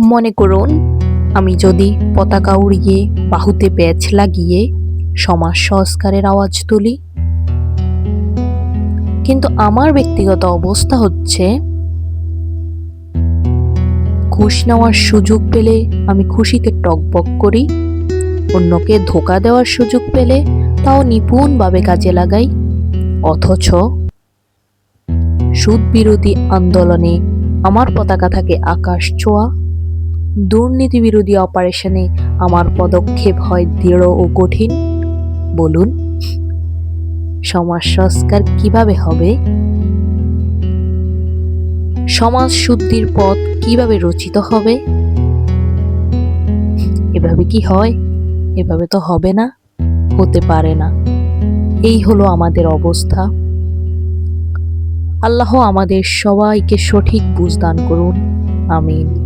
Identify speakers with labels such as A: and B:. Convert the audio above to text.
A: মনে করুন, আমি যদি পতাকা উড়িয়ে বাহুতে ব্যাচ লাগিয়ে সমাজ সংস্কারের আওয়াজ তুলি। কিন্তু আমার ব্যক্তিগত অবস্থা হচ্ছে, ঘুষ নেওয়ার সুযোগ পেলে আমি খুশিতে টকবক করি, অন্যকে ধোকা দেওয়ার সুযোগ পেলে তাও নিপুণভাবে কাজে লাগাই। অথচ সুদ বিরোধী আন্দোলনে আমার পতাকা থাকে আকাশ ছোঁয়া দুর্নীতি বিরোধী অপারেশনে আমার পদক্ষেপ হয় দৃঢ় ও কঠিন। বলুন সমাজ সংস্কার কীভাবে হবে? সমাজ শুদ্ধির পথ কীভাবে রচিত হবে? এভাবে কি হয়? এভাবে তো হবে না, হতে পারে না। এই হলো আমাদের অবস্থা। আল্লাহ আমাদের সবাইকে সঠিক বুঝদান করুন। আমিন।